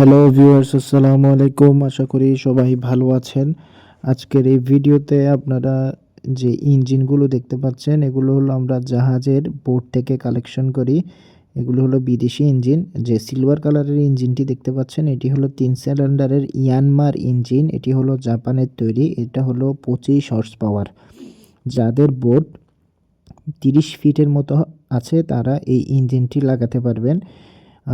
Hello viewers আসসালামু আলাইকুম আশা করি সবাই ভালো আছেন। আজকের এই ভিডিওতে আপনারা যে ইঞ্জিনগুলো দেখতে পাচ্ছেন, এগুলো হলো আমরা জাহাজের বোর্ড থেকে কালেকশন করি। এগুলো হলো বিদেশি ইঞ্জিন। যে সিলভার কালারের ইঞ্জিনটি দেখতে পাচ্ছেন, এটি হলো তিন সিলিন্ডারের ইয়ানমার ইঞ্জিন। এটি হলো জাপানের তৈরি। এটা হলো পঁচিশ হর্স পাওয়ার যাদের বোর্ড তিরিশ ফিটের মতো আছে, তারা এই ইঞ্জিনটি লাগাতে পারবেন।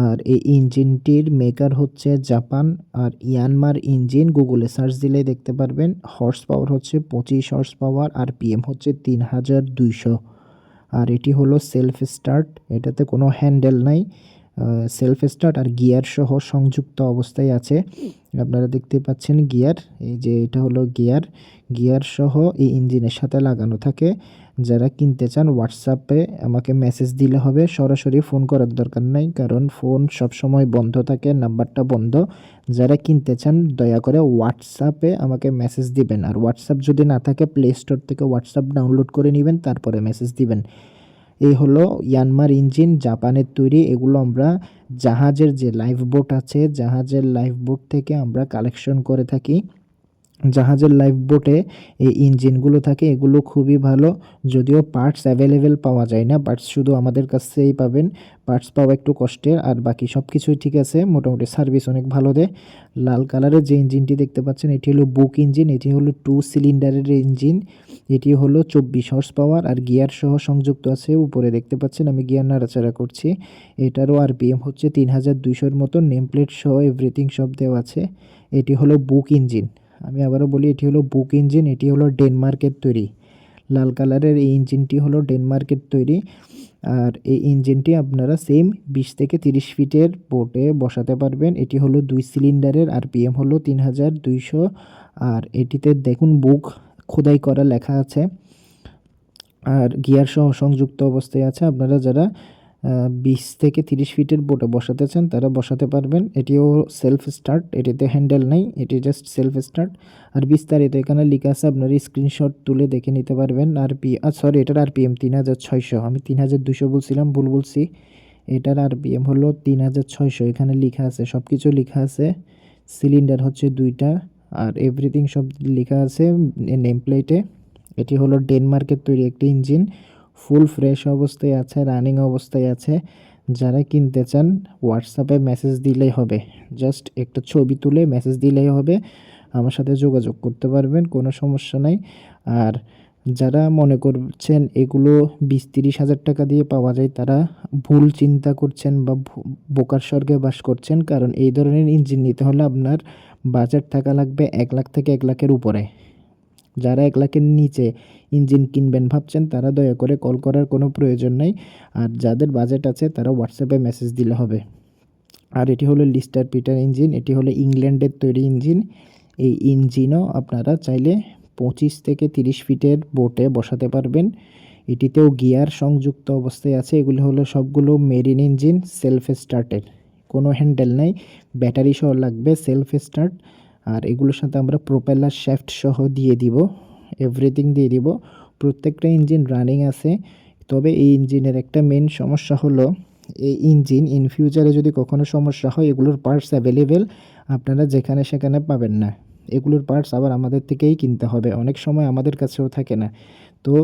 আর এই ইঞ্জিনটির মেকার হচ্ছে জাপান আর ইয়ানমার ইঞ্জিন গুগলে সার্চ দিলে দেখতে পারবেন। হর্স পাওয়ার হচ্ছে পঁচিশ হর্স পাওয়ার আর পিএম হচ্ছে তিন হাজার দুইশো। আর এটি হলো সেলফ স্টার্ট এটাতে কোনো হ্যান্ডেল নাই। সেলফ স্টার্ট আর গিয়ার সহ সংযুক্ত অবস্থায় আছে। আপনারা দেখতে পাচ্ছেন গিয়ার এই যে এটা হলো গিয়ার গিয়ার সহ এই ইঞ্জিনের সাথে লাগানো থাকে। যারা কিনতে চান হোয়াটসঅ্যাপে আমাকে মেসেজ দিলে হবে। সরাসরি ফোন করার দরকার নাই, কারণ ফোন সব সময় বন্ধ থাকে নাম্বারটা বন্ধ। যারা কিনতে চান, দয়া করে হোয়াটসঅ্যাপে আমাকে মেসেজ দিবেন। আর হোয়াটসঅ্যাপ যদি না থাকে প্লে স্টোর থেকে হোয়াটসঅ্যাপ ডাউনলোড করে নেবেন, তারপরে মেসেজ দিবেন। এই হলো ইয়ানমার ইঞ্জিন জাপানের তৈরি। এগুলো আমরা জাহাজের যে লাইফ বোট আছে, জাহাজের লাইফ বোট থেকে আমরা কালেকশন করে থাকি। জাহাজের লাইফ বোটে এই ইঞ্জিনগুলো থাকে, এগুলো খুবই ভালো। যদিও পার্টস অ্যাভেলেবেল পাওয়া যায় না পার্টস শুধু আমাদের কাছেই পাবেন। পার্টস পাওয়া একটু কষ্টের, আর বাকি সব কিছুই ঠিক আছে, মোটামুটি সার্ভিস অনেক ভালো দেয়। লাল কালারের যে ইঞ্জিনটি দেখতে পাচ্ছেন, এটি হলো বুক ইঞ্জিন এটি হলো টু সিলিন্ডারের ইঞ্জিন এটি হলো চব্বিশ হর্স পাওয়ার আর গিয়ার সহ সংযুক্ত আছে। উপরে দেখতে পাচ্ছেন, আমি গিয়ার নাড়াচাড়া করছি। এটারও আরপিএম হচ্ছে তিন হাজার দুইশোর মতো নেম প্লেট সহ এভরিথিং সব দেওয়া আছে। এটি হলো বুক ইঞ্জিন আমি আবারও বলি, এটি হলো বুক ইঞ্জিন, এটি হলো ডেনমার্কের তৈরি। লাল কালারের এই ইঞ্জিনটি হলো ডেনমার্কের তৈরি। আর এই ইঞ্জিনটি আপনারা সেম বিশ থেকে তিরিশ ফিটের বোটে বসাতে পারবেন। এটি হলো দুই সিলিন্ডারের আর পিএম হলো তিন হাজার দুইশো। আর এটিতে দেখুন বুক খোদাই করা লেখা আছে। আর গিয়ার সহ সংযুক্ত অবস্থায় আছে। আপনারা যারা বিশ থেকে তিরিশ ফিটের বোটে বসাতে চান, তারা বসাতে পারবেন। এটিও সেলফ স্টার্ট এটিতে হ্যান্ডেল নাই, এটি জাস্ট সেলফ স্টার্ট আর বিস্তারিত এখানে লেখা আছে, আপনার স্ক্রিনশট তুলে দেখে নিতে পারবেন। আর পি সরি এটার আর পিএম তিন হাজার ছয়শো। আমি তিন হাজার দুশো বলছিলাম, ভুল বলছি। এটার আর পিএম হলো তিন হাজার ছয়শো। এখানে লেখা আছে সব কিছু লেখা আছে। সিলিন্ডার হচ্ছে দুইটা। আর এভরিথিং সব লেখা আছে নেম প্লেটে এটি হলো ডেনমার্কের তৈরি একটি ইঞ্জিন ফুল ফ্রেশ অবস্থায় আছে, রানিং অবস্থায় আছে। যারা কিনতে চান হোয়াটসঅ্যাপে মেসেজ দিলেই হবে। জাস্ট একটা ছবি তুলে মেসেজ দিলেই হবে। আমার সাথে যোগাযোগ করতে পারবেন, কোনো সমস্যা নাই। আর যারা মনে করছেন এগুলো বিশ তিরিশ হাজার টাকা দিয়ে পাওয়া যায়, তারা ভুল চিন্তা করছেন বা বোকার স্বর্গে বাস করছেন, কারণ এই ধরনের ইঞ্জিন নিতে হলে আপনার বাজেট থাকা লাগবে এক লাখ থেকে এক লাখের উপরে। যারা এক লাখের নিচে ইঞ্জিন কিনবেন ভাবছেন, তারা দয়া করে কল করার কোনো প্রয়োজন নেই। আর যাদের বাজেট আছে তারা হোয়াটসঅ্যাপে মেসেজ দিলে হবে। আর এটি হলো লিস্টার পিটার ইঞ্জিন, এটি হলো ইংল্যান্ডের তৈরি ইঞ্জিন। এই ইঞ্জিনও আপনারা চাইলে পঁচিশ থেকে তিরিশ ফিটের বোটে বসাতে পারবেন। এটিতেও গিয়ার সংযুক্ত অবস্থায় আছে। এগুলি হলো সবগুলো মেরিন ইঞ্জিন সেলফ স্টার্টের কোনো হ্যান্ডেল নাই। ব্যাটারি সহ লাগবে সেলফ স্টার্ট আর এগুলোর সাথে আমরা প্রোপেলার শ্যাফট সহ দিয়ে দিব এভরিথিং দিয়ে দিব। প্রত্যেকটা ইঞ্জিন রানিং আছে, তবে এই ইঞ্জিনের একটা মেন সমস্যা হলো, এই ইঞ্জিন ইন ফিউচারে যদি কখনো সমস্যা হয়, এগুলোর পার্টস অ্যাভেলেবেল আপনারা যেখানে সেখানে পাবেন না। এগুলোর পার্টস আবার আমাদের থেকেই কিনতে হবে, অনেক সময় আমাদের কাছেও থাকে না। তো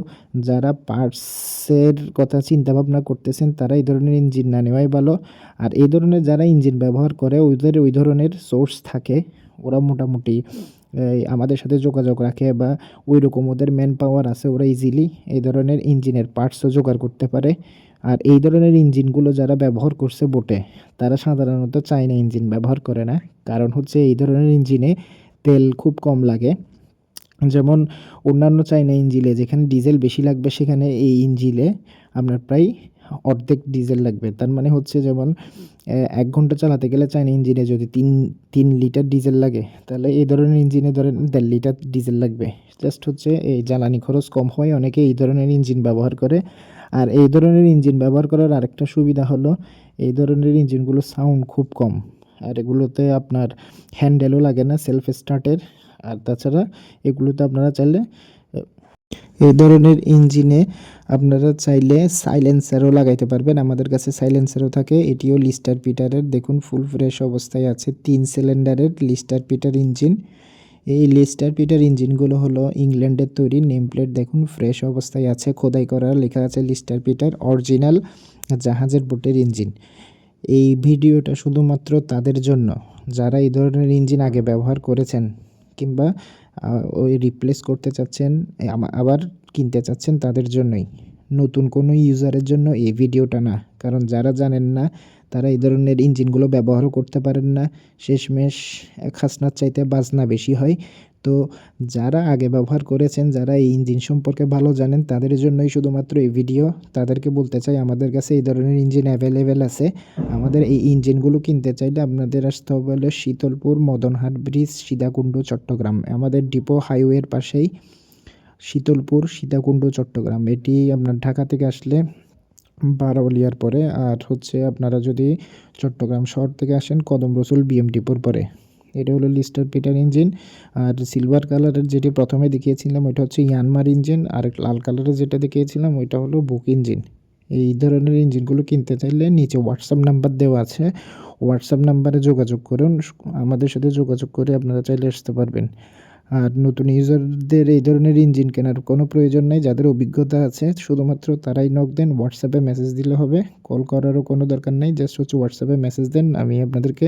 যারা পার্টসের কথা চিন্তা ভাবনা করতেছেন, তারা এই ধরনের ইঞ্জিন না নেওয়াই ভালো। আর এই ধরনের যারা ইঞ্জিন ব্যবহার করে, ওদের ওই ধরনের সোর্স থাকে ওরা মোটামুটি আমাদের সাথে যোগাযোগ রাখে বা ওই রকম ওদের ম্যান পাওয়ার আছে, ওরা ইজিলি এই ধরনের ইঞ্জিনের পার্টসও জোগাড় করতে পারে। আর এই ধরনের ইঞ্জিনগুলো যারা ব্যবহার করছে বোটে তারা সাধারণত চাইনা ইঞ্জিন ব্যবহার করে না। কারণ হচ্ছে এই ধরনের ইঞ্জিনে তেল খুব কম লাগে। যেমন অন্যান্য চাইনা ইঞ্জিলে যেখানে ডিজেল বেশি লাগবে, সেখানে এই ইঞ্জিলে আপনার প্রায় অর্ধেক ডিজেল লাগবে। তার মানে হচ্ছে যেমন এক ঘণ্টা চালাতে গেলে চায়না ইঞ্জিনে যদি তিন তিন লিটার ডিজেল লাগে, তাহলে এই ধরনের ইঞ্জিনে ধরেন দেড় লিটার ডিজেল লাগবে। জাস্ট হচ্ছে এই জ্বালানি খরচ কম হয়, অনেকে এই ধরনের ইঞ্জিন ব্যবহার করে। আর এই ধরনের ইঞ্জিন ব্যবহার করার আরেকটা সুবিধা হলো, এই ধরনের ইঞ্জিনগুলো সাউন্ড খুব কম। আর এগুলোতে আপনার হ্যান্ডেলও লাগে না সেলফ স্টার্টের আর তাছাড়া এগুলোতে আপনারা চাইলে এই ধরনের ইঞ্জিনে আপনারা চাইলে সাইলেন্সারও লাগাইতে পারবেন। আমাদের কাছে সাইলেন্সারও থাকে। এটিও লিস্টার পিটারের। দেখুন ফুল ফ্রেশ অবস্থায় আছে। তিন সিলিন্ডারের লিস্টার পিটার ইঞ্জিন। এই লিস্টার পিটার ইঞ্জিনগুলো হলো ইংল্যান্ডের তৈরি নেম প্লেট দেখুন ফ্রেশ অবস্থায় আছে। খোদাই করা লেখা আছে লিস্টার পিটার অরিজিনাল জাহাজের বোটের ইঞ্জিন। এই ভিডিওটা শুধুমাত্র তাদের জন্য। যারা এই ধরনের ইঞ্জিন আগে ব্যবহার করেছেন কিংবা ওই রিপ্লেস করতে চাচ্ছেন আবার কিনতে চাচ্ছেন তাদের জন্যই। নতুন কোনো ইউজারের জন্য এই ভিডিওটা না। কারণ যারা জানেন না, তারা এই ধরনের ইঞ্জিনগুলো ব্যবহারও করতে পারেন না। শেষমেশ খাসনার চাইতে বাজনা বেশি হয়। তো যারা আগে ব্যবহার করেছেন, যারা এই ইঞ্জিন সম্পর্কে ভালো জানেন, তাদের জন্যই শুধুমাত্র এই ভিডিও। তাদেরকে বলতে চাই, আমাদের কাছে এই ধরনের ইঞ্জিন অ্যাভেলেবেল আছে। আমাদের এই ইঞ্জিনগুলো কিনতে চাইলে আপনাদের আসতে হবে শীতলপুর মদনহাট ব্রিজ সীতাকুণ্ড চট্টগ্রাম। আমাদের ডিপো হাইওয়ের পাশেই। শীতলপুর, সীতাকুণ্ড, চট্টগ্রাম। এটি আপনার ঢাকা থেকে আসলে বারোলিয়ার পরে। আর হচ্ছে আপনারা যদি চট্টগ্রাম শহর থেকে আসেন, কদম রসুল বিএম ডিপোর পরে। এটা হলো লিস্টার পিটার ইঞ্জিন। আর সিলভার কালারের যেটি প্রথমে দেখিয়েছিলাম, ওইটা হচ্ছে ইয়ানমার ইঞ্জিন। আর লাল কালারের যেটা দেখিয়েছিলাম, ওইটা হলো বুক ইঞ্জিন। এই ধরনের ইঞ্জিনগুলো কিনতে চাইলে নিচে হোয়াটসঅ্যাপ নাম্বার দেওয়া আছে। হোয়াটসঅ্যাপ নাম্বারে যোগাযোগ করুন। আমাদের সাথে যোগাযোগ করে আপনারা চাইলে আসতে পারবেন। আর নতুন ইউজারদের এই ধরনের ইঞ্জিন কেনার কোনো প্রয়োজন নেই। যাদের অভিজ্ঞতা আছে, শুধুমাত্র তারাই নক দেন হোয়াটসঅ্যাপে মেসেজ দিলে হবে। কল করারও কোনো দরকার নেই জাস্ট হচ্ছে হোয়াটসঅ্যাপে মেসেজ দেন। আমি আপনাদেরকে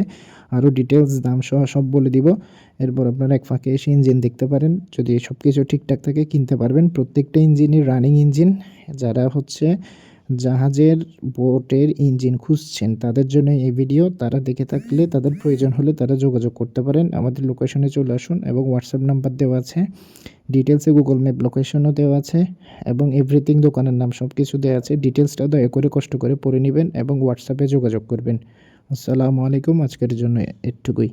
আরও ডিটেলস দাম সহ সব বলে দিব। এরপর আপনারা এক ফাঁকে এসে ইঞ্জিন দেখতে পারেন। যদি সব কিছু ঠিকঠাক থাকে, কিনতে পারবেন। প্রত্যেকটা ইঞ্জিনই রানিং ইঞ্জিন যারা হচ্ছে জাহাজের বোটের ইঞ্জিন খুঁজছেন। তাদের জন্য এই ভিডিও, তারা দেখে থাকলে তাদের প্রয়োজন হলে তারা যোগাযোগ করতে পারেন। আমাদের লোকেশনে চলে আসুন এবং হোয়াটসঅ্যাপ নাম্বার দেওয়া আছে। ডিটেলসে গুগল ম্যাপ লোকেশনও দেওয়া আছে এবং এভরিথিং দোকানের নাম সব কিছু দেওয়া আছে। ডিটেলসটা দয়া করে কষ্ট করে পড়ে নেবেন এবং হোয়াটসঅ্যাপে যোগাযোগ করবেন। আসসালামু আলাইকুম। আজকের জন্য এটুকুই।